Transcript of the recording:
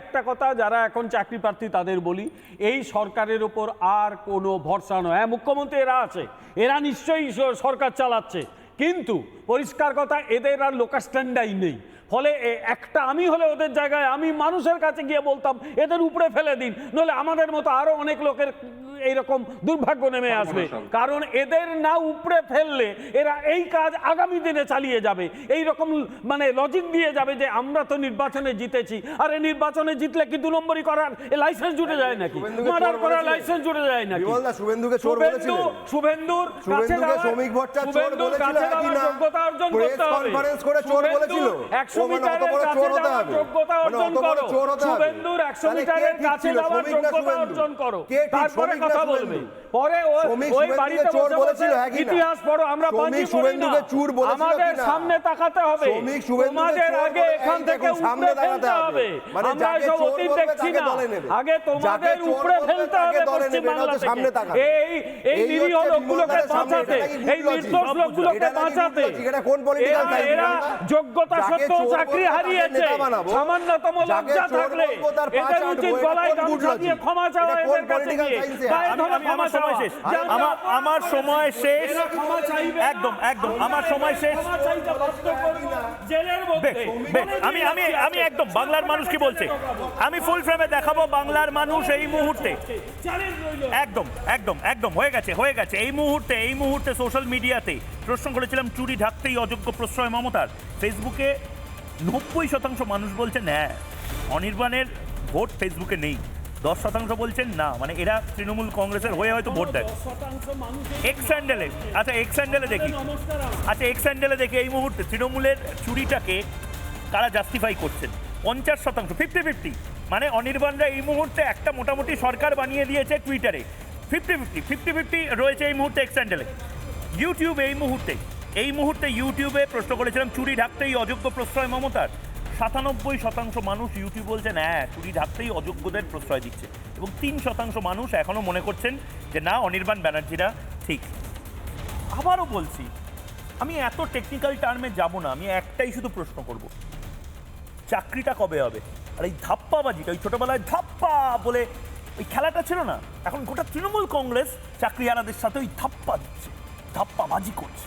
একটা কথা, যারা এখন চাকরি প্রার্থী তাদের বলি, এই সরকারের ওপর আর কোনো ভরসা নয়। হ্যাঁ মুখ্যমন্ত্রী এরা আছে, এরা নিশ্চয়ই সরকার চালাচ্ছে, কিন্তু পরিষ্কার কথা, এদের আর লোকাস্ট্যান্ডাই নেই। ফলে একটা আমি হলে ওদের জায়গায় আমি মানুষের কাছে গিয়ে বলতাম এদের উপরে ফেলে দিন। নইলে আমাদের মতো আরও অনেক লোকের এইরকম দুর্ভাগ্য নেমে আসবে। কারণ এদের না উপরে ফেললে এরা এই কাজ আগামী দিনে চালিয়ে যাবে। এই রকম মানে লজিক দিয়ে যাবে যে আমরা তো নির্বাচনে জিতেছি। আর এই নির্বাচনে জিতলে কি দু নম্বরই করার? লাইসেন্স জুটে যায় নাকি? মার্ডার করার লাইসেন্স জুটে যায় নাকি? শুভেন্দুকে চোর বলেছিলেন। শুভেন্দুর কাছে শুভেন্দুকে শ্রমিক ভট্টাচার্য চোর শুভেন্দুর বলেছিল কাছে না? যোগ্যতা অর্জন প্রেস করতে হবে। কনফারেন্স করে চোর বলেছিল। 100 মানে মানে অর্জন অত বড় করো। চোর হতে হবে। শুভেন্দুর 100 তাহলে কে মিটারের ঠিক কাছে ছিল, যাওয়ার শ্রমিক না যোগ্যতা শুভেন্দু? অর্জন করো। কে ঠিক, তারপরে শ্রমিক না কথা শুভেন্দু? বলবে। পরে ও- শ্রমিক ওই শুভেন্দুকে বাড়িতে চোর বসে বলেছিল, বসে একই না? ইতিহাস পড়ো আমরা শ্রমিক পাঁচই পড়ি না। শুভেন্দুকে চোর বলেছিল আমাদের সামনে তাকাতে হবে। তোমাদের আগে এখান থেকে উপরে ফেলতে হবে। মানে আমরা এসব অতীত দেখছি না। আগে তোমাদের উপরে ফেলতে হবে দলে পশ্চিম নেবে, এটা বাংলা হচ্ছে সামনে থেকে এই এই নিরীহ লোকগুলোকে বাঁচাতে। এই নির্দোষ লোকগুলোকে বাঁচাতে। এরা-? যোগ্যতা সত্ত্বেও চাকরি হারিয়েছে। সামান্যতম লজ্জা থাকলে এদের উচিত গলায় গামছা দিয়ে ক্ষমা চাওয়া এদের কাছে গিয়ে। ক্ষমা চাওয়া। আমার আমার সময় শেষ। একদম, একদম, আমার সময় শেষ। আমি আমি আমি একদম। বাংলার মানুষ কি বলছে? আমি ফুল ফ্রেমে দেখাবো বাংলার মানুষ এই মুহূর্তে। একদম একদম একদম। হয়ে গেছে হয়ে গেছে। এই মুহূর্তে এই মুহূর্তে সোশ্যাল মিডিয়াতে প্রশ্ন করেছিলাম চুরি ঢাকতেই অযোগ্য প্রশ্রয় মমতার। ফেসবুকে নব্বই শতাংশ মানুষ বলছেন হ্যাঁ অনির্বাণের ভোট ফেসবুকে নেই। দশ শতাংশ বলছেন না। মানে এরা তৃণমূল কংগ্রেসের হয়ে হয়তো ভোট দেয়। শতাংশ এক্স স্যান্ডেলে আচ্ছা এক্স স্যান্ডেলে দেখি। আচ্ছা এক্স স্যান্ডেলে দেখি এই মুহূর্তে তৃণমূলের চুরিটাকে কারা জাস্টিফাই করছেন? পঞ্চাশ শতাংশ ফিফটি ফিফটি মানে অনির্বাণরা এই মুহূর্তে একটা মোটামুটি সরকার বানিয়ে দিয়েছে টুইটারে ফিফটি ফিফটি ফিফটি ফিফটি রয়েছে এই মুহূর্তে এক্স স্যান্ডেলে ইউটিউবে এই মুহূর্তে এই মুহূর্তে ইউটিউবে প্রশ্ন করেছিলাম, চুরি ঢাকতেই অযোগ্য প্রশ্রয় মমতার। সাতানব্বই শতাংশ মানুষ ইউটিউব বলছেন হ্যাঁ চুরি ঢাকতেই অযোগ্যদের প্রশ্রয় দিচ্ছে। এবং তিন শতাংশ মানুষ এখনও মনে করছেন যে, না, অনির্বাণ ব্যানার্জিরা ঠিক। আবারও বলছি, আমি এত টেকনিক্যাল টার্মে যাব না, আমি একটাই শুধু প্রশ্ন করব। চাকরিটা কবে হবে? আর এই ধাপ্পাবাজিটা, ওই ছোটোবেলায় ধাপ্পা বলে ওই খেলাটা ছিল না? এখন গোটা তৃণমূল কংগ্রেস চাকরিহারাদের সাথে ওই ধাপ্পা দিচ্ছে, ধাপ্পাবাজি করছে।